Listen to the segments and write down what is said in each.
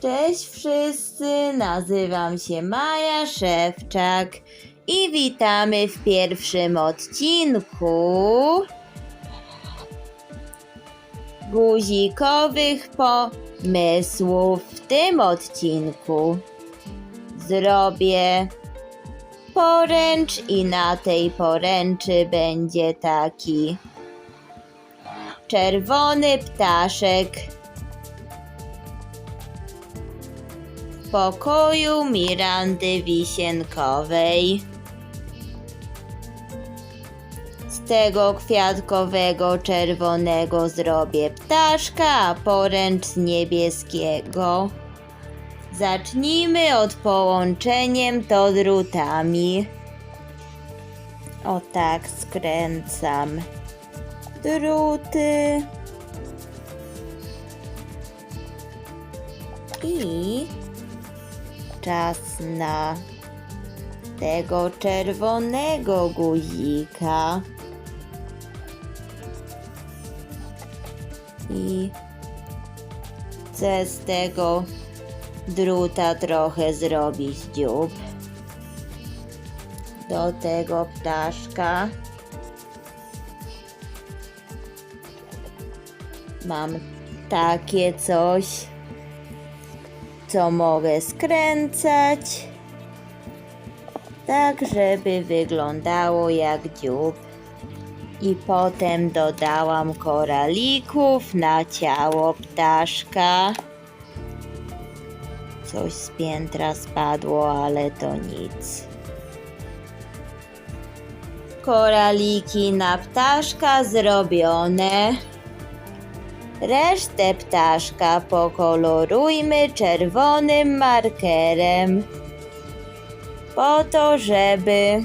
Cześć wszyscy, nazywam się Maja Szewczak i witamy w pierwszym odcinku guzikowych pomysłów. W tym odcinku zrobię poręcz i na tej poręczy będzie taki czerwony ptaszek pokoju Mirandy Wisienkowej. Z tego kwiatkowego czerwonego zrobię ptaszka, a poręcz niebieskiego. Zacznijmy od połączeniem to drutami. O tak skręcam druty. I czas na tego czerwonego guzika. I chcę z tego druta trochę zrobić dziób. Do tego ptaszka mam takie coś, co mogę skręcać, tak żeby wyglądało jak dziób. I potem dodałam koralików na ciało ptaszka. Coś z piętra spadło, ale to nic. Koraliki na ptaszka zrobione. Resztę ptaszka pokolorujmy czerwonym markerem. Po to, żeby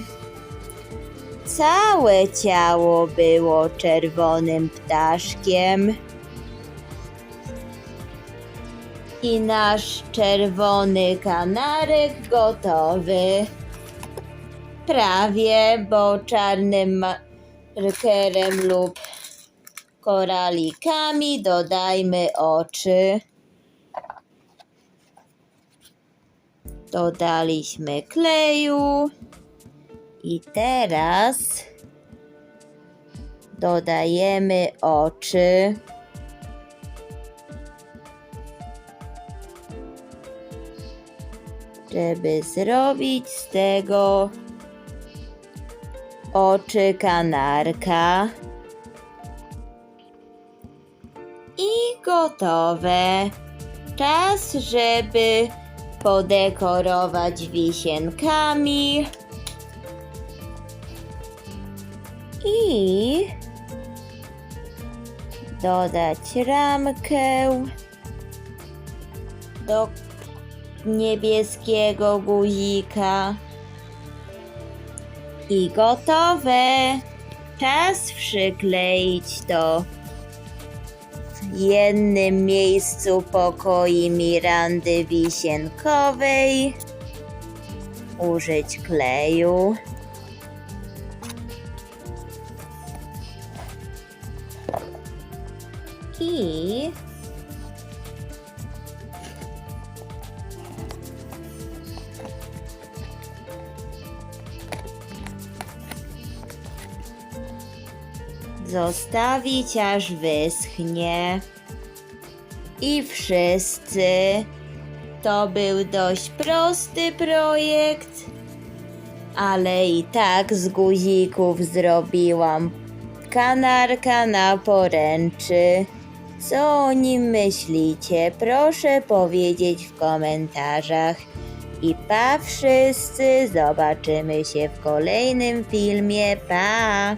całe ciało było czerwonym ptaszkiem. I nasz czerwony kanarek gotowy. Prawie, bo czarnym markerem lub koralikami dodajmy oczy. Dodaliśmy kleju. I teraz dodajemy oczy. Żeby zrobić z tego oczy kanarka. I gotowe. Czas, żeby podekorować wisienkami. I dodać ramkę do niebieskiego guzika. I gotowe. Czas przykleić w jednym miejscu pokoi Mirandy Wisienkowej. Użyć kleju. I zostawić aż wyschnie. I wszyscy. To był dość prosty projekt, ale i tak z guzików zrobiłam kanarka na poręczy. Co o nim myślicie? Proszę powiedzieć w komentarzach. I pa wszyscy, zobaczymy się w kolejnym filmie. Pa!